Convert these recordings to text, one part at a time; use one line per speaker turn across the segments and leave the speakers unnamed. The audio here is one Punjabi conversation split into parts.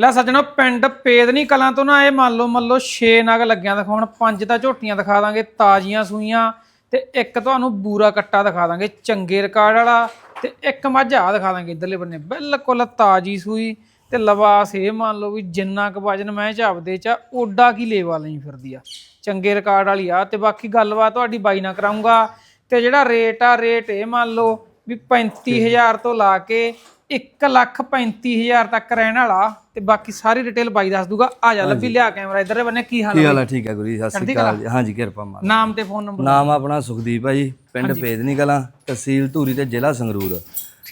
ਲੈ ਸੱਜਣਾ ਪਿੰਡ ਪੇਦਨੀ ਕਲਾਂ ਤੋਂ ਨਾ ਇਹ ਮੰਨ ਲਓ ਮੰਨ ਲਓ 6 ਨਗ ਲੱਗਿਆ ਦਿਖਾਉਣ ਪੰਜ ਤਾਂ ਝੋਟੀਆਂ ਦਿਖਾ ਦਾਂਗੇ ਤਾਜ਼ੀਆਂ ਸੂਈਆਂ ਤੇ ਇੱਕ ਤੁਹਾਨੂੰ ਬੂਰਾ ਕੱਟਾ ਦਿਖਾ ਦਾਂਗੇ ਚੰਗੇ ਰਿਕਾਰਡ ਵਾਲਾ ਤੇ ਇੱਕ ਮੱਝ ਆ ਦਿਖਾ ਦਾਂਗੇ ਇਧਰਲੇ ਬੰਨੇ ਬਿਲਕੁਲ ਤਾਜ਼ੀ ਸੂਈ ਤੇ ਲਵਾਸ ਇਹ ਮੰਨ ਲਓ ਵੀ ਜਿੰਨਾ ਕੁ ਵਜਨ ਮੈਂ ਝਾਪਦੇ ਚ ਆ, ਓਡਾ ਕੀ ਲੇਵਾ ਲਈ ਫਿਰਦੀ ਆ। ਚੰਗੇ ਰਿਕਾਰਡ ਵਾਲੀ ਆ ਤੇ ਬਾਕੀ ਗੱਲਬਾਤ ਤੁਹਾਡੀ ਬਾਈ ਨਾਲ ਕਰਾਉਂਗਾ ਤੇ ਜਿਹੜਾ ਰੇਟ ਆ ਰੇਟ ਇਹ ਮੰਨ ਲਓ ਵੀ 35000 ਤੋਂ ਲਾ ਕੇ 1 ਲੱਖ 35000 ਤੱਕ ਰਹਿਣ ਵਾਲਾ ਤੇ ਬਾਕੀ ਸਾਰੀ ਡਿਟੇਲ ਬਾਈ ਦੱਸ ਦੂਗਾ। ਆ ਜਾ ਲੱਭੀ ਲਿਆ ਕੈਮਰਾ ਇਧਰਲੇ ਬੰਨੇ ਕੀ ਹਾਲ
ਕੀ ਹਾਲ ਹੈ ਠੀਕ ਹੈ ਗੁਰੂ ਜੀ ਸਤਿ ਸ੍ਰੀ ਅਕਾਲ ਹਾਂਜੀ ਕਿਰਪਾ ਮਾਰ
ਨਾਮ ਤੇ ਫੋਨ ਨੰਬਰ
ਨਾਮ ਆਪਣਾ ਸੁਖਦੀਪ ਹੈ ਜੀ ਪਿੰਡ ਪੇਦਨੀ ਕਲਾਂ ਤਹਿਸੀਲ ਧੂਰੀ ਤੇ ਜ਼ਿਲ੍ਹਾ ਸੰਗਰੂਰ।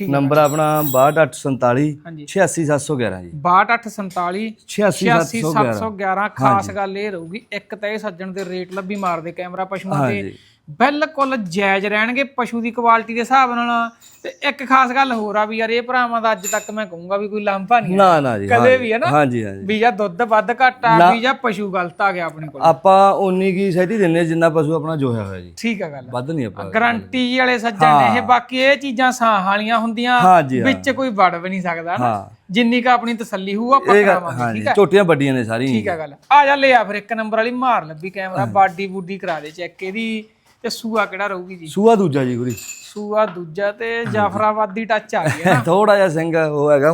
ਨੰਬਰ ਆਪਣਾ 6247
ਹਾਂਜੀ।
86711 ਜੀ।
6247
86711
86711 ਖਾਸ ਗੱਲ ਇਹ ਰਹੂਗੀ ਇੱਕ ਤਾਂ ਇਹ ਸੱਜਣ ਦੇ ਰੇਟ ਲੱਭੀ ਮਾਰਦੇ ਕੈਮਰਾ ਪਸ਼ੂਆਂ ਤੇ
ਹਾਂਜੀ।
ਬਿਲਕੁਲ ਜਾਇਜ਼ ਰਹਿਣਗੇ ਪਸ਼ੂ ਦੀ ਕੁਆਲਿਟੀ ਦੇ ਹਿਸਾਬ ਨਾਲ। ਤੇ ਇੱਕ ਖਾਸ ਗੱਲ ਹੋਰ ਆ ਵੀ ਯਾਰ ਇਹ ਭਰਾਵਾਂ ਦਾ ਅੱਜ ਤੱਕ ਮੈਂ ਕਹੂੰਗਾ ਵੀ ਕੋਈ ਲਾਂਭਾ ਨਹੀਂ।
ਨਾ ਨਾ ਜੀ
ਕਦੇ। ਵੀ ਹੈ ਨਾ
ਹਾਂਜੀ ਹਾਂਜੀ।
ਵੀ ਜਾਂ ਦੁੱਧ ਵੱਧ ਘੱਟ ਆ ਵੀ ਜਾਂ ਪਸ਼ੂ ਗਲਤ ਆ ਗਿਆ ਆਪਣੇ ਕੋਲ।
ਆਪਾਂ ਉਨੀ ਕੀ ਸਹਿਤੀ ਦਿੰਨੇ ਜਿੰਨਾ ਪਸ਼ੂ ਆਪਣਾ ਜੋਇਆ ਹੋਇਆ ਜੀ।
ਠੀਕ ਆ ਗੱਲ
ਵੱਧ ਨਹੀਂ ਆਪਾਂ
ਗਰੰਟੀ ਵਾਲੇ ਸੱਜਣ ਨੇ ਇਹ ਬਾਕੀ ਇਹ ਚੀਜ਼ਾਂ ਸਾਹ ਵਾਲੀਆਂ ਹੁੰਦੀਆਂ ਵਿੱਚ ਕੋਈ ਵੜ ਵੀ ਨਹੀਂ ਸਕਦਾ ਨਾ। ਜਿੰਨੀ ਕ ਆਪਣੀ ਤਸੱਲੀ ਹੋਊ ਆਪਾਂ ਕਰਾਵਾਂਗੇ ਠੀਕ ਆ?
ਝੋਟੀਆਂ ਵੱਡੀਆਂ ਨੇ ਸਾਰੀਆਂ
ਠੀਕ ਆ ਗੱਲ ਆ। ਜਾ ਲੈ ਆ ਫਿਰ ਇੱਕ ਨੰਬਰ ਵਾਲੀ ਮਾਰ ਲੱਭੀ ਕੈਮਰਾ ਬਾਡੀ ਬੂਡੀ ਕਰਾ ਦੇ ਚੈੱਕ ਇਹਦੀ। ਤੇ ਸੂਆ ਕਿਹੜਾ ਰਹੂਗੀ ਜੀ?
ਸੂਆ ਦੂਜਾ ਜੀ ਗੁਰੀ
ਸੂਆ ਦੂਜਾ ਤੇ ਜਾਫਰਾਬਾਦੀ ਟੱਚ ਆ ਗਿਆ ਨਾ।
ਥੋੜਾ ਜਿਹਾ ਸਿੰਘ ਉਹ ਹੈਗਾ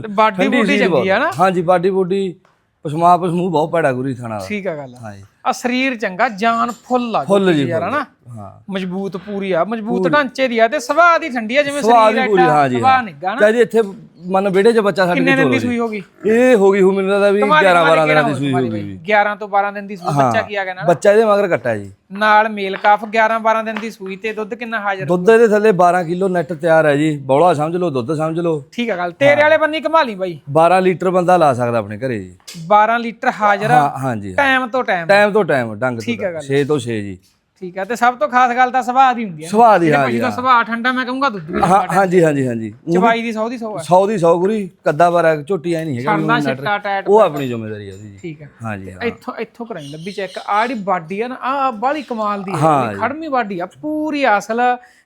ਤੇ ਬਾਡੀ ਬੂਡੀ ਚੰਗੀ। ਆ ਨਾ।
ਹਾਂਜੀ ਬਾਡੀ ਬੂਡੀ ਪਸ਼ਮਾ ਪਸ਼ਮੂ ਬਹੁਤ ਪੈੜਾ ਗੁਰੀ ਥਾਣਾ।
ਠੀਕ ਆ ਗੱਲ
ਹਾਂਜੀ।
ਆ ਸਰੀਰ ਚੰਗਾ ਜਾਨ ਫੁੱਲ ਆ
ਫੁੱਲ ਜੀ
ਯਾਰ। ਹਨਾ?
ਹਾਂ।
ਮਜ਼ਬੂਤ ਪੂਰੀ ਆ ਮਜ਼ਬੂਤ ਢਾਂਚੇ ਦੀ ਆ ਤੇ ਸੁਭਾਅ ਦੀ ਠੰਡੀ ਆ ਜਿਵੇਂ ਸਰੀਰ
ਹਾਂਜੀ
ਸੁਭਾਅ ਨਿੱਗਾ ਨਾ
ਚਾਹੀਦੀ ਇੱਥੇ ਮਨ ਵਿਹੜੇ 'ਚ ਬੱਚਾ ਸਾਡੇ
ਕਿੰਨੇ ਦਿਨ ਦੀ ਸੂਈ ਹੋਗੀ
ਇਹ ਹੋ ਗਈ ਹੋ ਮੈਨੂੰ ਲੱਗਦਾ ਵੀ 11 12 ਦਿਨਾਂ ਦੀ ਸੂਈ ਹੋ ਗਈ
11 ਤੋਂ 12 ਦਿਨ ਦੀ ਸੂਈ ਬੱਚਾ ਕੀ ਆ ਗਿਆ ਨਾਲ
ਬੱਚਾ ਇਹਦੇ ਮਗਰ ਕੱਟਾ ਜੀ।
ਨਾਲ ਮੇਲ ਕਾਫ 11 12 ਦਿਨ ਦੀ ਸੂਈ ਤੇ ਦੁੱਧ ਕਿੰਨਾ ਹਾਜ਼ਰ
ਦੁੱਧ ਇਹਦੇ ਥੱਲੇ 12 ਕਿਲੋ ਨੈਟ ਤਿਆਰ ਹੈ ਜੀ। ਬੌਲਾ ਸਮਝ ਲਓ ਦੁੱਧ ਸਮਝ ਲਓ।
ਠੀਕ ਆ ਗੱਲ ਤੇਰੇ ਵਾਲੇ ਬੰਨੀ ਕਮਾ ਲਈ ਬਾਈ।
12 ਲੀਟਰ ਬੰਦਾ ਲਾ ਸਕਦਾ ਆਪਣੇ ਘਰੇ ਜੀ।
12 ਲੀਟਰ ਹਾਜ਼ਰ
ਹਾਂ ਹਾਂਜੀ
ਟਾਈਮ ਤੋਂ ਟਾਈਮ।
ਟਾਈਮ ਤੋਂ ਟਾਈਮ ਡੰਗ
ਠੀਕ ਹੈ
ਤੋਂ 6 ਤੋਂ 6 ਜੀ।
ਠੀਕ ਆ ਤੇ ਸਭ ਤੋਂ ਖਾਸ ਗੱਲ ਤਾਂ ਸੁਭਾਅ ਦੀ ਹੁੰਦੀ ਆ
ਸੁਭਾਅ ਦੀ
ਜਿਹੜੇ
ਹਾਂਜੀ
ਪਸ਼ੂ ਦਾ ਸੁਭਾਅ ਠੰਡਾ ਮੈਂ ਕਹੂੰਗਾ ਦੁੱਧ ਵੀ
ਹਾਂ ਹਾਂਜੀ ਹਾਂਜੀ ਹਾਂਜੀ।
ਚਵਾਈ ਦੀ 100 ਦੀ 100 ਆ।
100 ਦੀ 100 ਗੁਰੀ ਕੱਦਾ ਬਾਰਾ ਝੋਟੀ ਐ ਨਹੀਂ ਹੈਗਾ ਉਹ ਆਪਣੀ ਜ਼ਿੰਮੇਵਾਰੀ ਹੈ ਜੀ।
ਠੀਕ ਆ।
ਹਾਂਜੀ ਹਾਂ।
ਇੱਥੋਂ ਇੱਥੋਂ ਕਰਾਈ ਲੱਭੀ ਚੈੱਕ। ਆ ਜਿਹੜੀ ਬਾਡੀ ਆ ਨਾ ਆ ਬਾਲੀ ਕਮਾਲ ਦੀ
ਹਾਂ
ਹੈ ਖੜਮੀ ਬਾਡੀ ਆ ਪੂਰੀ ਅਸਲ।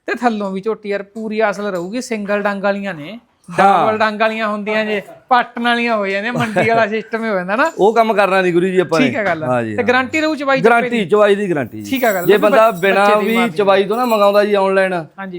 ਤੇ ਥੱਲੋਂ ਵੀ ਝੋਟੀ ਯਾਰ ਪੂਰੀ ਅਸਲ ਰਹੂਗੀ ਸਿੰਗਲ ਡੰਗ ਵਾਲੀਆਂ ਨੇ। ਡਬਲ ਡੰਗ ਵਾਲੀਆਂ ਹੁੰਦੀਆਂ ਜੇ ਪੱਟਣ ਵਾਲੀਆਂ ਹੋ ਜਾਂਦੀਆਂ ਮੰਡੀ ਵਾਲਾ ਸਿਸਟਮ ਹੋ ਜਾਂਦਾ ਨਾ।
ਉਹ ਕੰਮ ਕਰਨਾ ਨਹੀਂ ਗੁਰੀ ਜੀ ਆਪਾਂ
ਠੀਕ ਹੈ ਗੱਲ। ਤੇ ਗਾਰੰਟੀ ਰਹੂ ਚਵਾਈ
ਗਾਰੰਟੀ ਚਵਾਈ ਦੀ ਗਾਰੰਟੀ
ਠੀਕ ਹੈ ਗੱਲ।
ਜੇ ਬੰਦਾ ਬਿਨਾ ਵੀ ਚਵਾਈ ਤੋਂ ਨਾ ਮੰਗਾਉਂਦਾ ਜੀ ਆਨਲਾਈਨ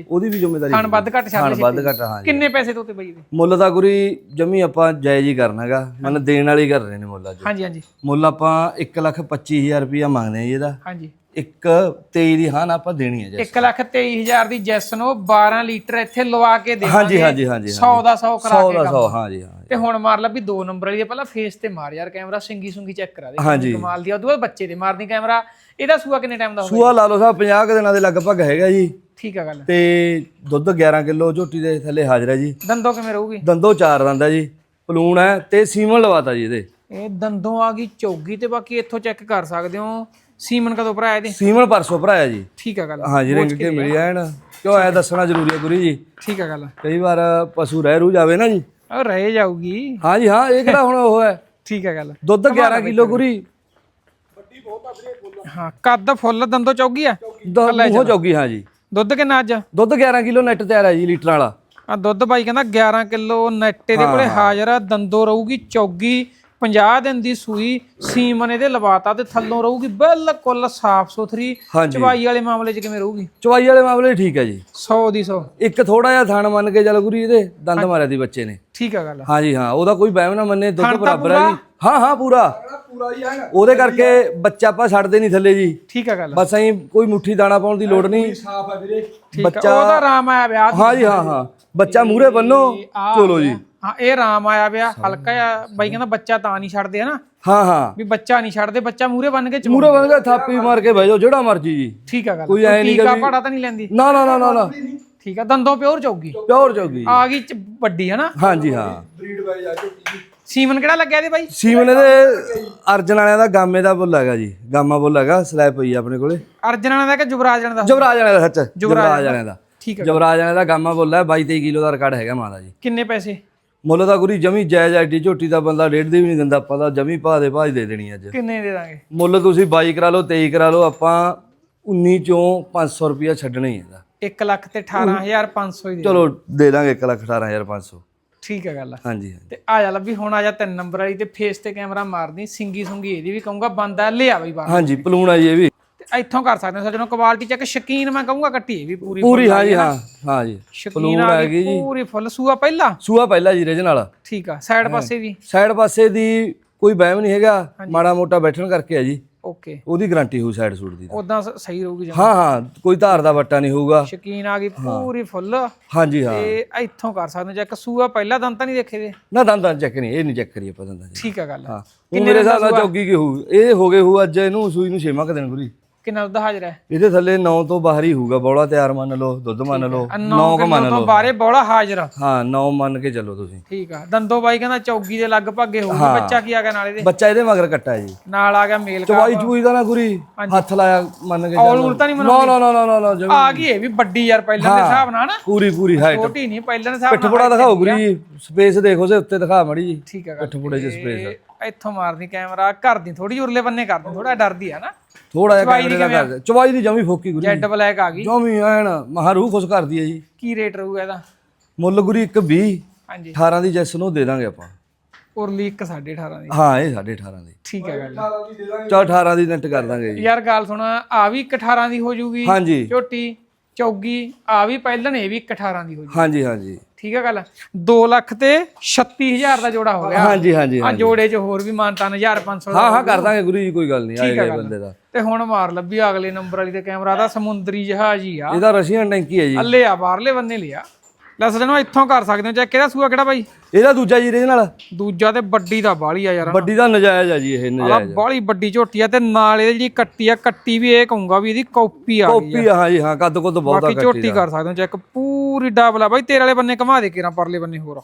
ਉਹਦੀ ਵੀ ਜ਼ਿੰਮੇਵਾਰੀ
ਖਾਣ ਵੱਧ ਘੱਟ ਛੱਡ
ਖਾਣ ਵੱਧ ਘੱਟ ਹਾਂ
ਕਿੰਨੇ ਪੈਸੇ ਤੋਂ ਤੇ ਬਈ ਦੇ
ਮੁੱਲ ਤਾਂ ਗੁਰੀ ਜਮੀ ਆਪਾਂ ਜਾਇਜ਼ ਹੀ ਕਰਨਾਗਾ ਮਨ ਦੇਣ ਵਾਲੀ ਕਰ ਰਹੇ ਨੇ ਮੁੱਲ ਅੱਜ।
ਹਾਂਜੀ ਹਾਂਜੀ।
ਮੁੱਲ ਆਪਾਂ 125000 ਰੁਪਇਆ ਮੰਗਦੇ ਆ ਜੀ ਇਹਦਾ।
ਹਾਂਜੀ।
ਇੱਕ 23 ਦੀ ਹਾਂ ਨਾ ਆਪਾਂ ਦੇਣੀ ਹੈ ਜੀ
1 ਲੱਖ 23000 ਦੀ ਜੈਸਨੋ 12 ਲੀਟਰ ਇੱਥੇ ਲਵਾ ਕੇ ਦੇ
ਹਾਂਜੀ ਹਾਂਜੀ ਹਾਂਜੀ
100 ਦਾ 100 ਕਰਾ
100
ਕੇ
ਦਾ
ਕੰਮ।
100 ਹਾਂਜੀ ਹਾਂ
ਤੇ ਹੁਣ ਮਾਰ ਲਾ ਵੀ ਦੋ ਨੰਬਰ ਵਾਲੀ ਪਹਿਲਾਂ ਫੇਸ ਤੇ ਮਾਰ ਯਾਰ ਕੈਮਰਾ ਸਿੰਗੀ ਸੁੰਗੀ ਚੈੱਕ ਕਰਾ ਦੇ। ਕਮਾਲ ਦੀ ਆ। ਉਦੋਂ ਬਾਅਦ ਬੱਚੇ ਦੇ ਮਾਰਦੀ ਕੈਮਰਾ। ਇਹਦਾ ਸੂਆ ਕਿੰਨੇ ਟਾਈਮ ਦਾ ਹੋਵੇ
ਸੂਆ ਲਾ ਲਓ ਸਾਹਿਬ 50 ਕੁ ਦਿਨਾਂ ਦੇ ਲਗਭਗ ਹੈਗਾ ਜੀ।
ਠੀਕ ਆ ਗੱਲ।
ਤੇ ਦੁੱਧ 11 ਕਿਲੋ ਝੋਟੀ ਦੇ ਥੱਲੇ ਹਾਜ਼ਰ ਹੈ ਜੀ।
ਦੰਦੋਂ ਕਿਵੇਂ ਰਹੂਗੀ?
ਦੰਦੋ ਚਾਰ ਦੰਦ ਹੈ ਜੀ। ਪਲੂਣ ਹੈ ਤੇ ਸੀਮਨ ਲਵਾਤਾ ਜੀ ਇਹਦੇ।
ਇਹ ਦੰਦੋਂ ਆ ਗਈ ਚੌਗੀ ਤੇ ਬਾਕੀ ਇੱਥੋਂ ਚੈੱਕ ਕਰ ਸਕਦੇ ਹੋ। ਸੀਮਨ ਕਦੋਂ ਭਰਾ ਇਹਦੇ?
ਸੀਮਨ ਪਰਸੋਂ ਭਰਾਇਆ ਜੀ।
ਠੀਕ ਆ ਗੱਲ।
ਹਾਂਜੀ ਰਿੰਗ ਕੇ ਮਿਲੀ ਐਨ ਕਿਉਂ ਐ ਦੱਸਣਾ ਜ਼ਰੂਰੀ ਹੈ ਗੁਰੀ ਜੀ।
ਠੀਕ ਆ ਗੱਲ।
ਕਈ ਵਾਰ ਪਸ਼ੂ ਰਹਿ ਰੂ ਜਾਵੇ ਨਾ ਜੀ।
ਉਹ ਰਹਿ ਜਾਊਗੀ।
ਹਾਂਜੀ ਹਾਂ ਇਹ ਕਿਹੜਾ ਹੁਣ ਉਹ ਹੈ?
ਠੀਕ ਆ ਗੱਲ।
ਦੁੱਧ 11 ਕਿਲੋ ਗੁਰੀ।
ਹਾਂ ਕੱਦ ਫੁੱਲ ਦੰਦੋਂ ਚੌਗੀ ਆ?
ਮੂੰਹੋਂ ਚੌਗੀ ਹਾਂ ਜੀ।
ਦੁੱਧ ਕਿੰਨਾ ਅੱਜ?
ਦੁੱਧ 11 ਕਿਲੋ ਨੈਟ ਤਿਆਰ ਹੈ ਜੀ ਲੀਟਰ ਵਾਲਾ।
ਆ ਦੁੱਧ ਬਾਈ ਕਹਿੰਦਾ 11 ਕਿਲੋ ਨੈਟੇ ਦੇ ਕੋਲੇ ਹਾਜ਼ਰ ਆ ਦੰਦੋਂ ਰਹੂਗੀ ਚੌਗੀ। 50 ਦਿਨ ਦੀ ਸੂਈ ਸੀਮਨ ਇਹਦੇ ਲਵਾਤਾ ਤੇ ਥੱਲੋਂ ਰਹੂਗੀ ਬਿਲਕੁਲ ਸਾਫ਼ ਸੁਥਰੀ।
ਹਾਂਜੀ।
ਚਵਾਈ ਵਾਲੇ ਮਾਮਲੇ 'ਚ ਕਿਵੇਂ ਰਹੂਗੀ?
ਚਵਾਈ ਵਾਲੇ ਮਾਮਲੇ 'ਚ ਠੀਕ ਹੈ ਜੀ।
100 ਦੀ 100
ਇੱਕ ਥੋੜਾ ਜਿਹਾ ਥਣ ਮੰਨ ਕੇ ਚੱਲ ਗੁਰੀ ਇਹਦੇ ਦੰਦ ਮਾਰਿਆ ਦੀ ਬੱਚੇ ਨੇ।
ਠੀਕ ਆ ਗੱਲ।
ਹਾਂਜੀ ਹਾਂ ਉਹਦਾ ਕੋਈ ਵਹਿਮ ਨਾ ਮੰਨੇ ਦੁੱਧ ਬਰਾਬਰ ਹੈ ਜੀ। ਹਾਂ ਹਾਂ ਪੂਰਾ। ਉਹਦੇ ਕਰਕੇ ਬੱਚਾ ਆਪਾਂ ਛੱਡਦੇ ਨਹੀਂ ਥੱਲੇ ਜੀ।
ਠੀਕ ਆ ਗੱਲ।
ਬਸ ਐਂ ਕੋਈ ਮੁੱਠੀ ਦਾਣਾ ਪਾਉਣ ਦੀ ਲੋੜ ਨਹੀਂ।
ਠੀਕ ਆ ਉਹਦਾ ਆਰਾਮ ਆਇਆ ਵਿਆਹ
ਹਾਂ ਜੀ ਹਾਂ ਹਾਂ। ਬੱਚਾ ਮੂਰੇ ਬੰਨੋ ਚਲੋ ਜੀ।
ਹਾਂ ਇਹ ਆਰਾਮ ਆਇਆ ਵਿਆ ਹਲਕਾ ਜਿਹਾ ਬਾਈ ਕਹਿੰਦਾ ਬੱਚਾ ਤਾਂ ਨਹੀਂ ਛੱਡਦੇ ਹਨਾ?
ਹਾਂ ਹਾਂ।
ਵੀ ਬੱਚਾ ਨਹੀਂ ਛੱਡਦੇ ਬੱਚਾ ਮੂਰੇ ਬੰਨ ਕੇ ਚਮੂ
ਮੂਰੇ ਬੰਨ ਕੇ ਥਾਪੀ ਮਾਰ ਕੇ ਬਹਿ ਜਾਓ ਜਿਹੜਾ ਮਰਜ਼ੀ ਜੀ।
ਠੀਕ ਆ ਗੱਲ।
ਕੋਈ ਐਂ ਨੀ
ਟੀਕਾ ਭਾੜਾ ਤਾਂ ਨਹੀਂ ਲੈਂਦੀ।
ਨਾ ਨਾ ਨਾ ਨਾ ਨਾ।
ਠੀਕ ਆ ਦੰਦੋਂ ਪਿਓਰ ਚੌਗੀ।
ਪਿਓਰ ਜੋਗੀ
ਆ ਗਈ ਚ- ਵੱਡੀ ਹਨਾ?
ਹਾਂਜੀ ਹਾਂ।
ਸੀਮਨ ਕਿਹੜਾ ਲੱਗਿਆ ਇਹਦੇ ਬਾਈ?
ਸੀਮਨ ਦੇ ਅਰਜਨ ਵਾਲਿਆਂ ਦਾ ਗਾਮੇ ਦਾ ਬੁੱਲ ਹੈਗਾ ਜੀ। ਗਾਮਾ ਬੁੱਲ ਹੈਗਾ ਸਲੈਬ ਪਈ ਆ ਆਪਣੇ ਕੋਲੇ।
ਅਰਜਨਾਂ ਦਾ ਕਿ ਜੁਬਰਾਜ ਦਾ?
ਜਵਰਾਜ ਵਾਲਿਆਂ ਦਾ ਸੱਚ। ਜਵਰਾਜ ਵਾਲਿਆਂ ਦਾ।
ਠੀਕ ਆ।
ਜਵਰਾਜ ਵਾਲਿਆਂ ਦਾ ਗਾਮਾ ਬੁੱਲ ਹੈ 22 23 ਕਿਲੋ ਦਾ ਰਿਕਾਰਡ ਹੈਗਾ ਮਾਂ ਦਾ ਜੀ।
ਕਿੰਨੇ ਪੈਸੇ?
ਮੁੱਲ ਦਾ ਗੁਰੀ ਜਮੀ ਜਾਇਜ਼ ਐਡੀ ਝੋਟੀ ਦਾ ਬੰਦਾ ਡੇਢ ਦੀ ਵੀ ਨਹੀਂ ਦਿੰਦਾ ਆਪਾਂ ਤਾਂ ਜਮੀ ਭਾਅ ਦੇ ਭਾਅ ਦੇ ਦੇਣੀ ਅੱਜ।
ਕਿੰਨੇ ਦੇ ਦਾਂਗੇ?
ਮੁੱਲ ਤੁਸੀਂ 22 ਕਰਾ ਲਓ 23 ਕਰਾ ਲਓ ਆਪਾਂ 19 ਚੋਂ 500 ਰੁਪਿਆ ਛੱਡਣਾ ਹੀ ਇਹਦਾ।
1 ਲੱਖ ਤੇ 18500 ਹੀ ਦੇ
ਚਲੋ ਦੇ ਦਾਂਗੇ 1 ਲੱਖ 18500
ਠੀਕ ਹੈ ਗੱਲ
ਹਾਂਜੀ ਹਾਂਜੀ।
ਤੇ ਆ ਜਾ ਲੱਭੀ ਹੁਣ ਆ ਜਾ ਤਿੰਨ ਨੰਬਰ ਵਾਲੀ ਤੇ ਫੇਸ ਤੇ ਕੈਮਰਾ ਮਾਰਦੀ ਸਿੰਗੀ ਸੁੰਗੀ ਇਹਦੀ ਵੀ ਕਹੂੰਗਾ ਬੰਦਾ ਲਿਆ ਬਈ ਬਾਹਰ।
ਹਾਂਜੀ ਪਲੂਣ ਜੀ ਇਹ ਵੀ।
ਇੱਥੋਂ ਕਰ ਸਕਦੇ ਹੋ। ਸੱਜਣੋ ਕੁਆਲਿਟੀ ਚੈੱਕ ਸ਼ਕੀਨ ਮੈਂ ਕਹੂੰਗਾ ਕੱਟੀ ਵੀ ਪੂਰੀ
ਪੂਰੀ ਹਾਂ ਜੀ ਹਾਂ ਹਾਂ ਜੀ।
ਸ਼ਕੀਨ ਆ ਗਈ
ਜੀ।
ਪੂਰੀ ਫੁੱਲ ਸੂਆ ਪਹਿਲਾ?
ਸੂਆ ਪਹਿਲਾ ਜੀ ਰੇਜ ਨਾਲ
ਠੀਕ ਆ ਸਾਈਡ ਪਾਸੇ ਵੀ?
ਸਾਈਡ ਪਾਸੇ ਦੀ ਕੋਈ ਵਹਿਮ ਨਹੀਂ ਹੈਗਾ। ਮਾੜਾ ਮੋਟਾ ਬੈਠਣ ਕਰਕੇ ਆ ਜੀ।
ਓਕੇ।
ਉਹਦੀ ਗਾਰੰਟੀ ਹੋਊ ਸਾਈਡ ਸੂਟ ਦੀ।
ਉਦਾਂ ਸਹੀ ਰਹੂਗੀ ਜਮਾਂ।
ਹਾਂ ਹਾਂ ਕੋਈ ਧਾਰ ਦਾ ਵੱਟਾ ਨਹੀਂ ਹੋਊਗਾ।
ਸ਼ਕੀਨ ਆ ਗਈ ਪੂਰੀ ਫੁੱਲ
ਹਾਂਜੀ ਹਾਂ।
ਤੇ ਇੱਥੋਂ ਕਰ ਸਕਦੇ ਚੈੱਕ ਸੂਆ ਪਹਿਲਾ ਦੰਦ ਤਾਂ ਨਹੀਂ ਦੇਖੇ ਦੇ
ਨਾ ਦੰਦਾਂ ਚੈੱਕ ਨਹੀਂ ਇਹ ਨਹੀਂ ਚੈੱਕ ਕਰੀਏ ਆਪਾਂ ਦੰਦਾਂ
ਠੀਕ ਆ ਗੱਲ।
ਹਾਂ। ਉਹ ਮੇਰੇ ਹਿਸਾਬ ਨਾਲ ਚੌਗੀ ਕੀ ਹੋਊ? ਇਹ ਹੋ ਗਏ ਹੋਊ ਅੱਜ ਇਹਨੂੰ ਸੂਈ ਨੂੰ ਛੇਵਾਂ ਕੁ ਦਿਨ ਗੁਰੀ
ਕਿੰਨਾ ਦੁੱਧ ਹਾਜ਼ਰ ਹੈ?
ਇਹਦੇ ਥੱਲੇ 9 ਤੋਂ ਬਾਹਰ ਹੀ ਹੋਊਗਾ ਬੌਲਾ ਤਿਆਰ ਮੰਨ ਲਓ ਦੁੱਧ ਮੰਨ ਲਓ 9 ਕ ਮੰਨ ਲਓ।
ਬਾਰੇ ਬੋਲਾ ਹਾਜ਼ਰ। ਆ।
ਹਾਂ 9 ਮੰਨ ਕੇ ਚੱਲੋ ਤੁਸੀਂ।
ਠੀਕ ਆ। ਦੰਦੋ ਬਾਈ ਕਹਿੰਦਾ ਚੌਗੀ ਦੇ ਲਗਭਗ ਹੀ ਹੋਊਗਾ। ਬੱਚਾ ਕੀ ਆ ਗਿਆ ਨਾਲੇ ਦੇ
ਬੱਚਾ ਇਹਦੇ ਮਗਰ ਕੱਟਾ ਜੀ।
ਨਾਲ ਆ ਗਿਆ ਮੇਲ ਕਾ
ਚਵਾਈ ਚੂਈ ਦਾ ਨਾ ਗੁਰੀ ਹੱਥ ਲਾਇਆ ਮੰਨ ਕੇ ਚੱਲੋ।
ਉਲ ਤਾਂ ਨਹੀਂ
ਨਾ ਨਾ ਨਾ ਨਾ ਨਾ ਨਾ ਜਮੀ
ਆ ਗਈ ਇਹ ਵੀ ਵੱਡੀ ਯਾਰ ਪਹਿਲਾਂ ਦੇ ਹਿਸਾਬ ਨਾਲ ਨਾ।
ਪੂਰੀ ਪੂਰੀ ਹਾਈਟ
ਛੋਟੀ ਨਹੀਂ ਪਹਿਲਾਂ ਦੇ ਹਿਸਾਬ
ਪਿੱਠ ਪੁੜਾ ਦਿਖਾਓ ਗੁਰੀ ਸਪੇਸ ਦੇਖੋ ਸੇ ਉੱਤੇ ਦਿਖਾ ਮੜੀ ਜੀ।
ਠੀਕ ਆ ਗੱਲ
ਪਿੱਠ ਪੁੜੇ ਚ ਸਪੇਸ
ਇੱਥੋਂ ਮਾਰਦੀ ਕੈਮਰਾ ਕਰਦੀ ਥੋੜੀ ਉਰਲੇ ਬੰਨੇ ਕਰਦੀ ਥੋੜਾ ਡਰਦੀ ਆ ਨਾ।
ਥੋੜਾ ਜਿਹਾ ਕੈਮਰੇ ਦਾ ਕਰ ਦੇ। ਚਵਾਈ ਦੀ ਜਮੀ ਫੋਕੀ ਗੁਰੀ।
ਜੈਡ ਬਲੈਕ ਆ ਗਈ।
ਜਮੀ ਐਨ ਮਹਾਰੂ ਖੁਸ਼ ਕਰਦੀ ਹੈ ਜੀ।
ਕੀ ਰੇਟ ਰਹੂਗਾ ਇਹਦਾ?
ਮੁੱਲ ਗੁਰੀ 1 20
ਹਾਂਜੀ।
18 ਦੀ ਜੈਸ ਨੂੰ ਦੇ ਦਾਂਗੇ ਆਪਾਂ।
ਉਰਲੀ ਇੱਕ 18.5 ਦੀ।
ਹਾਂ ਇਹ 18.5 ਦੀ।
ਠੀਕ ਹੈ ਗੱਲ।
ਚਲ 18 ਦੀ ਨੈਟ ਕਰ ਦਾਂਗੇ ਜੀ।
ਯਾਰ ਗੱਲ ਸੁਣ ਆ ਵੀ ਇੱਕ 18 ਦੀ ਹੋ ਜੂਗੀ।
ਹਾਂਜੀ।
ਝੋਟੀ। ਚੌਗੀ ਆ ਵੀ ਪਹਿਲਾਂ ਇਹ ਵੀ ਇੱਕ 18 ਦੀ ਹੋ ਜੂ।
ਹਾਂਜੀ ਹਾਂਜੀ।
ਠੀਕ ਹੈ ਗੱਲ? 2 ਲੱਖ ਤੇ 36000 ਦਾ ਜੋੜਾ ਹੋ ਗਿਆ।
ਹਾਂਜੀ ਹਾਂਜੀ
ਆ ਜੋੜੇ 'ਚ ਹੋਰ ਵੀ ਮਾਨਤਾ 1500
ਹਾਂ ਹਾਂ ਕਰ ਦਾਂਗੇ ਗੁਰੂ ਜੀ ਕੋਈ ਗੱਲ ਨਹੀਂ ਆਏ ਗਏ ਬੰਦੇ ਦਾ।
ਤੇ ਹੁਣ ਮਾਰ ਲੱਭੀ ਅਗਲੇ ਨੰਬਰ ਵਾਲੀ ਤੇ ਕੈਮਰਾ ਦਾ ਸਮੁੰਦਰੀ ਜਹਾਜ਼ ਹੀ ਆ।
ਇਹਦਾ ਰਸ਼ੀਅਨ ਟੈਂਕੀ ਹੈ ਜੀ।
ਅੱਲੇ ਆ ਬਾਹਰਲੇ ਬੰਨੇ ਲਿਆ। ਲੈ ਸਜਣੋ ਇੱਥੋਂ ਕਰ ਸਕਦੇ ਹੋ ਚੈੱਕ ਇਹਦਾ ਸੂਆ ਕਿਹੜਾ ਬਾਈ?
ਇਹਦਾ ਦੂਜਾ ਜੀ ਇਹਦੇ ਨਾਲ।
ਦੂਜਾ ਤੇ ਵੱਡੀ ਦਾ ਬਾਲੀ ਆ ਯਾਰ।
ਵੱਡੀ ਦਾ ਨਜਾਇਜ਼ ਆ ਜੀ ਇਹ
ਆ।
ਨਜਾਇਜ਼
ਬਾਲੀ ਵੱਡੀ ਝੋਟੀ ਆ ਤੇ ਨਾਲ ਇਹਦੀ ਜਿਹੜੀ ਕੱਟੀ ਆ ਕੱਟੀ ਵੀ ਇਹ ਕਹੂੰਗਾ ਵੀ ਇਹਦੀ ਕਾਪੀ ਆ ਗਈ
ਕਾਪੀ ਆ, ਹਾਂ ਜੀ ਹਾਂ ਕੱਦ ਕੁੱਦ ਬਹੁਤ ਆ
ਬਾਕੀ ਝੋਟੀ ਕਰ ਸਕਦੇ ਹੋ ਚੈੱਕ ਪੂਰੀ ਡਬਲ ਆ। ਬਾਈ ਤੇਰੇ ਵਾਲੇ ਬੰਨੇ ਘਮਾ ਦੇ ਕੇਰਾਂ ਪਰਲੇ ਬੰਨੇ ਹੋਰ।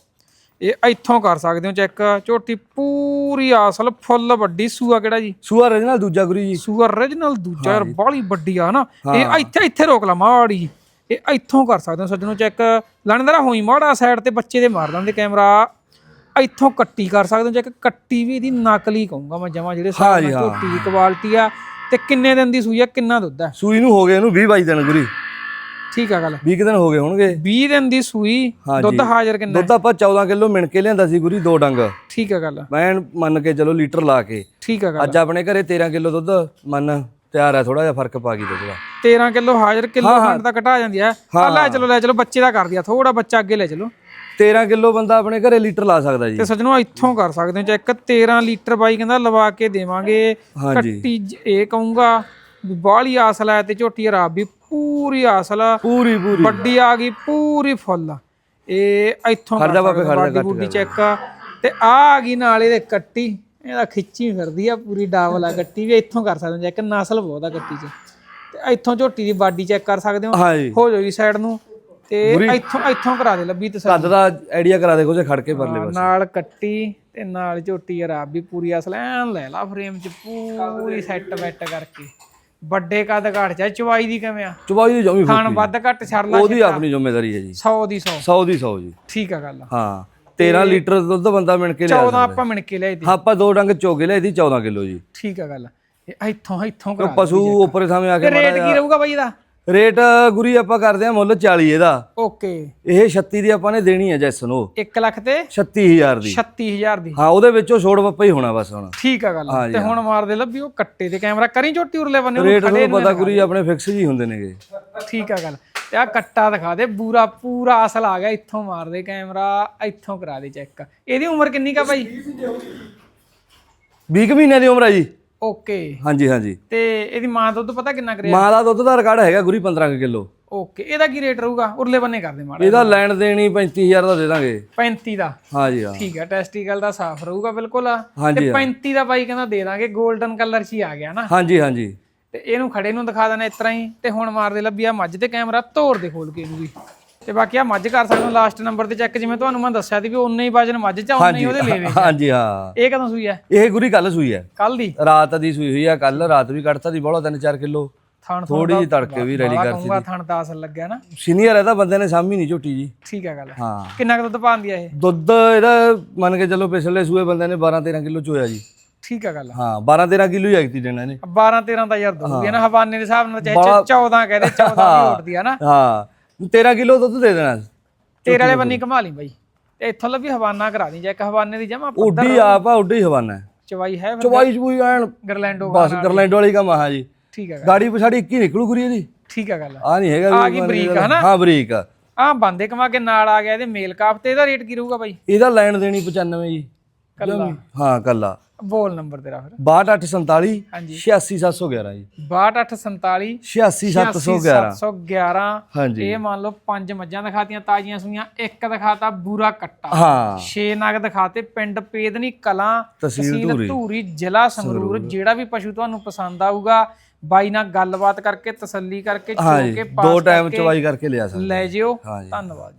ਇਹ ਇੱਥੋਂ ਕਰ ਸਕਦੇ ਹੋ ਚੈੱਕ ਝੋਟੀ ਪੂਰੀ ਅਸਲ ਫੁੱਲ ਵੱਡੀ ਸੂਆ ਕਿਹੜਾ ਜੀ?
ਸੂਆ ਰਜ ਨਾਲ ਦੂਜਾ ਗੁਰੂ ਜੀ।
ਸੂਆ origignal ਦੂਜਾ ਯਾਰ ਬਾਲੀ ਵੱਡੀ ਆ ਨਾ। ਇਹ ਇੱਥੇ ਇੱਥੇ ਰੋਕ ਲਾ ਮਾੜੀ। ਇਹ ਇੱਥੋਂ ਕਰ ਸਕਦੇ ਹੋ ਸੱਜਣੋ ਚੈੱਕ। ਲਣਦਰਾ ਹੋਈ ਮਾੜਾ ਸਾਈਡ ਤੇ ਬੱਚੇ ਦੇ ਮਾਰ ਦਿੰਦੇ ਕੈਮਰਾ ਇੱਥੋਂ ਕੱਟੀ ਕਰ ਸਕਦੇ ਹੋ ਚੈੱਕ। ਕੱਟੀ ਵੀ ਇਹਦੀ ਨਕਲੀ ਕਹੂੰਗਾ ਮੈਂ ਜਮਾ ਜਿਹੜੇ ਨਾਲ ਝੋਟੀ ਕੁਆਲਿਟੀ ਆ। ਤੇ ਕਿੰਨੇ ਦਿਨ ਦੀ ਸੂਈ ਆ ਕਿੰਨਾ ਦੁੱਧ ਆ?
ਸੂਈ ਨੂੰ ਹੋ ਗਏ ਇਹਨੂੰ 20 22 ਦਿਨ ਗੁਰੀ।
ਠੀਕ ਆ ਗੱਲ।
20 ਕੁ ਦਿਨ ਹੋ ਗਏ ਹੋਣਗੇ।
20 ਦਿਨ ਦੀ ਸੂਈ ਦੁੱਧ ਹਾਜ਼ਰ ਕਿੰਨਾ
ਦੁੱਧ ਆਪਾਂ 14 ਕਿਲੋ ਮਿਣ ਕੇ ਲਿਆਂਦਾ ਸੀ ਗੁਰੀ ਦੋ ਡੰਗ।
ਠੀਕ ਆ ਗੱਲ।
ਮੈਂ ਮੰਨ ਕੇ ਚਲੋ ਲੀਟਰ ਲਾ ਕੇ।
ਠੀਕ ਆ ਗੱਲ।
ਅੱਜ ਆਪਣੇ ਘਰੇ 13 ਕਿਲੋ ਦੁੱਧ ਮੰਨ। ਤਿਆਰ ਹੈ ਥੋੜਾ ਜਿਹਾ ਫ਼ਰਕ ਪਾ ਗਈ ਦੁੱਧ ਦਾ
13 ਕਿਲੋ ਹਾਜ਼ਰ ਕਿਲੋ ਖੰਡ ਦਾ ਘਟਾ ਜਾਂਦੀ ਆ। ਆ ਲੈ ਚਲੋ ਲੈ ਚਲੋ ਬੱਚੇ ਦਾ ਕਰ ਦਿਆ ਥੋੜਾ ਬੱਚਾ ਅੱਗੇ ਲੈ ਚਲੋ।
13 ਕਿਲੋ ਬੰਦਾ ਆਪਣੇ ਘਰੇ ਲੀਟਰ ਲਾ ਸਕਦਾ ਜੀ।
ਤੇ ਸੱਜਣੋ ਇੱਥੋਂ ਕਰ ਸਕਦੇ ਹੋ। ਚੈੱਕ 13 ਲੀਟਰ ਬਾਈ ਕਹਿੰਦਾ ਲਵਾ ਕੇ ਦੇਵਾਂਗੇ
ਹਾਂਜੀ।
ਕੱਟੀ ਜ- ਇਹ ਕਹੂੰਗਾ ਵੀ ਬਾਹਲੀ ਆਸਲ ਹੈ ਤੇ ਝੋਟੀ ਰਾਬ ਵੀ ਪੂਰੀ ਆਸਲ ਆ।
ਪੂਰੀ ਪੂਰੀ।
ਵੱਡੀ ਆ ਗਈ ਪੂਰੀ ਫੁੱਲ ਆ। ਇਹ ਇੱਥੋਂ ਕਰ
ਖੜਦਾ ਬਾਬੇ,
ਹੋ,
ਖੜਦਾ,
ਬਾਡੀ ਚੈੱਕ ਤੇ ਆ ਆ ਗਈ ਨਾਲ ਇਹਦੇ ਕੱਟੀ। ਇਹਦਾ ਖਿੱਚੀ ਫਿਰਦੀ ਆ ਪੂਰੀ ਡਾਵਲ ਆ ਕੱਟੀ ਵੀ ਇੱਥੋਂ ਕਰ ਸਕਦੇ ਹੋ ਚੈੱਕ ਨਸਲ ਬਹੁਤ ਆ ਕੱਟੀ 'ਚ। ਤੇ ਇੱਥੋਂ ਝੋਟੀ ਦੀ ਬਾਡੀ ਚੈੱਕ ਕਰ ਸਕਦੇ ਹੋ?
ਹਾਂ
ਹੋ ਜਾਓ ਜੀ ਸਾਈਡ ਨੂੰ। ਤੇ ਇੱਥੋਂ ਇੱਥੋਂ ਕਰਾ ਦੇ ਲੱਭੀ ਤੇ
ਕੱਦ ਦਾ ਆਈਡੀਆ ਕਰਾ ਦੇਖੋ ਜੇ ਖੜ ਕੇ ਪਰਲੇ ਪਾਸੇ।
ਨਾਲ ਕੱਟੀ ਤੇ ਨਾਲ ਝੋਟੀ ਆਰਾਬ ਵੀ ਪੂਰੀ ਅਸਲ ਐਨ ਲੈ ਲਾ ਫਰੇਮ ਚ ਪੂਰੀ ਸੈੱਟ ਵੈਟ ਕਰਕੇ। ਵੱਡੇ ਕੱਦ ਘਾਟ ਚ ਆ, ਚਵਾਈ ਦੀ ਕਿਵੇਂ ਆ?
ਚੁਬਾਈ ਦੀ ਜਮੀ
ਖਾਣ ਵੱਧ ਘੱਟ ਛੱਡ ਲਾ
ਉਹਦੀ ਆਪਣੀ ਜ਼ਿੰਮੇਵਾਰੀ ਹੈ ਜੀ।
100 ਦੀ 100
100 ਦੀ 100 ਜੀ।
ਠੀਕ ਆ ਗੱਲ।
ਹਾਂ। 13 ਲੀਟਰ ਦੁੱਧ ਬੰਦਾ ਮਿਣ ਕੇ ਲਿਆ
14 ਆਪਾਂ ਮਿਣ ਕੇ ਲਿਆਈ ਦੀ।
ਆਪਾਂ ਦੋ ਡੰਗ ਚੋਗੇ ਲਿਆਦੀ 14 ਕਿਲੋ ਜੀ।
ਠੀਕ ਆ ਗੱਲ। ਇੱਥੋਂ ਇੱਥੋਂ ਕਰਾ
ਪਸ਼ੂ ਉੱਪਰੇ ਸਾਹਮਣੇ ਆ ਕੇ
ਰੇਟ ਕੀ ਰਹੂਗਾ ਬਾਈ ਇਹਦਾ?
ਰੇਟ ਗੁਰੀ ਆਪਾਂ ਕਰਦੇ ਆ ਮੁੱਲ 40 ਇਹਦਾ।
ਓਕੇ।
ਇਹ 36 ਦੀ ਆਪਾਂ ਨੇ ਦੇਣੀ ਹੈ ਜੈਸਨ ਉਹ।
1 ਲੱਖ ਤੇ
36000 ਦੀ।
36000 ਦੀ।
ਹਾਂ ਉਹਦੇ ਵਿੱਚੋਂ ਛੋੜ ਬੱਪਾ ਹੀ ਹੋਣਾ ਬਸ ਹੁਣ।
ਠੀਕ ਆ ਗੱਲ। ਤੇ ਹੁਣ ਮਾਰਦੇ ਲੱਭੀ ਉਹ ਕੱਟੇ ਤੇ ਕੈਮਰਾ ਕਰੀ ਝੋਟੀ ਉਰਲੇ ਬੰਨੇ
ਰੇਟ ਤੁਹਾਨੂੰ ਪਤਾ ਗੁਰੀ ਆਪਣੇ ਫਿਕਸ ਜੀ ਹੁੰਦੇ ਨੇਗੇ।
ਠੀਕ ਆ ਗੱਲ। ਤੇ ਆ ਕੱਟਾ ਦਿਖਾ ਦੇ ਪੂਰਾ ਪੂਰਾ ਅਸਲ ਆ ਗਿਆ ਇੱਥੋਂ ਮਾਰ ਦੇ ਕੈਮਰਾ ਇੱਥੋਂ ਕਰਾ ਦੇ ਚੈੱਕ। ਇਹਦੀ ਉਮਰ ਕਿੰਨੀ ਕਾ ਭਾਈ?
20 ਕੁ ਮਹੀਨੇ ਦੀ ਉਮਰ ਹੈ ਜੀ।
ਓਕੇ।
ਹਾਂਜੀ ਹਾਂਜੀ।
ਤੇ ਇਹਦੀ ਮਾਂ ਦੁੱਧ ਪਤਾ ਕਿੰਨਾ ਕਰਿਆ
ਮਾਂ ਦਾ ਦੁੱਧ ਦਾ ਰਿਕਾਰਡ ਹੈਗਾ ਗੁਰੀ 15 ਕਿਲੋ।
ਓਕੇ ਇਹਦਾ ਕੀ ਰੇਟ ਰਹੂਗਾ? ਉਰਲੇ ਬੰਨੇ ਕਰਦੇ ਮਾੜਾ
ਇਹਦਾ ਲੈਣ ਦੇਣੀ 35000 ਦਾ ਦੇ ਦਾਂਗੇ।
35 ਦਾ?
ਹਾਂਜੀ ਹਾਂ।
ਠੀਕ ਆ ਟੈਸਟੀਕਲ ਦਾ ਸਾਫ਼ ਰਹੂਗਾ ਬਿਲਕੁਲ ਆ।
ਹਾਂਜੀ
ਤੇ 35 ਦਾ ਬਾਈ ਕਹਿੰਦਾ ਦੇ ਦਾਂਗੇ 골ਡਨ ਕਲਰ 'ਚ ਹੀ ਆ ਗਿਆ ਨਾ।
ਹਾਂਜੀ ਹਾਂਜੀ।
ਤੇ ਇਹਨੂੰ ਖੜੇ ਨੂੰ ਦਿਖਾ ਦੇਣਾ ਇਸ ਤਰ੍ਹਾਂ ਹੀ ਤੇ ਹੁਣ ਮਾਰਦੇ ਲੱਭੀ ਆ ਮੱਝ ਤੇ ਕੈਮਰਾ ਤੋੜ ਦੇ ਖੋਲ ਕੇ ਇਹਨੂੰ ਵੀ। ਤੇ ਬਾਕੀ ਆ ਮੱਝ ਕਰ ਸਕਦੇ ਹੋ ਲਾਸਟ ਨੰਬਰ ਤੇ ਚੈੱਕ ਜਿਵੇਂ ਤੁਹਾਨੂੰ ਮੈਂ ਦੱਸਿਆ ਸੀ ਵੀ ਉਨਾ ਹੀ ਵਜਨ ਮੱਝ ਚ ਉਨਾ ਹੀ ਉਹਦੇ ਲੈਵੇ
ਹਾਂਜੀ ਹਾਂ।
ਇਹ ਕਦੋਂ ਸੂਈ ਹੈ
ਇਹ ਗੁਰੀ ਕੱਲ ਸੂਈ ਹੈ
ਕੱਲ ਦੀ?
ਰਾਤ ਦੀ ਸੂਈ ਹੋਈ ਆ ਕੱਲ ਰਾਤ ਵੀ ਕੱਢਤਾ ਦੀ ਬੋਲਾ 3-4 ਕਿਲੋ।
ਥਣ
ਥੋੜੀ ਜਿਹੀ ਤੜਕੇ ਵੀ ਰੈਡੀ ਕਰਤੀ
ਕਹੂੰਗਾ ਥਣ ਦਾ ਅਸਲ ਲੱਗਿਆ ਨਾ।
ਸੀਨੀਅਰ ਇਹਦਾ ਬੰਦੇ ਨੇ ਸਾਮੀ ਨਹੀਂ ਝੋਟੀ ਜੀ।
ਠੀਕ ਆ ਗੱਲ
ਹਾਂ।
ਕਿੰਨਾ ਕੁ ਦੁੱਧ ਪਾਉਂਦੀ ਆ ਇਹ?
ਦੁੱਧ ਇਹਦਾ ਮੰਨ ਕੇ ਚੱਲੋ ਪਿਛਲੇ ਸੂਏ ਬੰਦੇ ਨੇ 12-13 ਕਿਲੋ ਚੋਇਆ ਜੀ।
ਠੀਕ ਆ ਗੱਲ।
ਹਾਂ 12-13 ਕਿਲੋ ਹੀ ਆਈਤੀ ਦੇਣਾ ਇਹਨੇ।
12 13 ਦਾ ਯਾਰ ਦਊਗੀ ਨਾ ਹਵਾਨੇ ਦੇ ਹਿਸਾਬ ਨਾਲ ਚਾਹੇ 14 ਕਹਦੇ 14 ਵੀ ਉੱਠਦੀ ਆ ਨਾ।
ਹਾਂ। 13 ਕਿਲੋ ਦੁੱਧ ਦੇ ਦੇਣਾ।
ਤੇਰੇ ਵਾਲੇ ਬੰਨੀ ਘਮਾ ਲਈ ਬਾਈ। ਤੇ ਇੱਥੋਂ ਲੱਭੀ ਹਵਾਨਾ ਕਰਾ ਦੀ ਜਾਂ ਇੱਕ ਹਵਾਨੇ ਦੀ ਜਮਾ
ਉੱਡੀ ਆਪ ਆ ਉੱਡੀ ਹਵਾਨਾ। ਹੈ।
ਚਵਾਈ ਹੈ
ਚਵਾਈ ਚੂਈ ਐਨ
ਗਰਲੈਂਡੋ
ਬਸ ਗਰਲੈਂਡ ਵਾਲੀ ਕੰਮ ਆ ਹਾਂ ਜੀ।
ਠੀਕ ਹੈ
ਗਾੜੀ ਪਛਾੜੀ ਇੱਕੀ ਨਿਕਲੂ ਕਰੀ ਇਹਦੀ।
ਠੀਕ ਹੈ ਗੱਲ।
ਆ ਨਹੀਂ ਹੈਗਾ
ਆ ਗਈ ਬਰੀਕ ਹਨਾ?
ਹਾਂ ਬਰੀਕ ਆ।
ਆ ਬੰਦੇ ਕਮਾ ਕੇ ਨਾਲ ਆ ਗਿਆ ਇਹਦੇ ਮੇਲ ਕਾਪ ਤੇ ਇਹਦਾ ਰੇਟ ਕੀ ਰਹੂਗਾ ਬਾਈ?
ਇਹਦਾ ਲੈਣ ਦੇਣੀ 95 ਜੀ।
ਕੱਲਾ।
ਹਾਂ ਕੱਲਾ।
ਬੋਲ ਨੰਬਰ ਤੇਰਾ ਫਿਰ।
6247
ਹਾਂਜੀ।
86711 ਜੀ।
6247
86711
711
ਹਾਂਜੀ।
ਇਹ ਮੰਨ ਲਓ ਪੰਜ ਮੱਝਾਂ ਦਿਖਾਤੀਆਂ ਤਾਜ਼ੀਆਂ ਸੂਈਆਂ ਇੱਕ ਦਿਖਾਤਾ ਬੂਰਾ ਕੱਟਾ।
ਹਾਂ।
ਛੇ ਨਗ ਦਿਖਾਤੇ ਪਿੰਡ ਪੇਦਨੀ ਕਲਾਂ
ਤਹਿਸੀਲ ਧੂਰੀ।
ਜ਼ਿਲ੍ਹਾ ਸੰਗਰੂਰ। ਜਿਹੜਾ ਵੀ ਪਸ਼ੂ ਤੁਹਾਨੂੰ ਪਸੰਦ ਆਊਗਾ ਬਾਈ ਨਾਲ ਗੱਲਬਾਤ ਕਰਕੇ ਤਸੱਲੀ ਕਰਕੇ
ਦੋ ਟਾਈਮ ਚਵਾਈ ਲਿਆ ਸਕਦੇ
ਲੈ ਜਿਓ। ਧੰਨਵਾਦ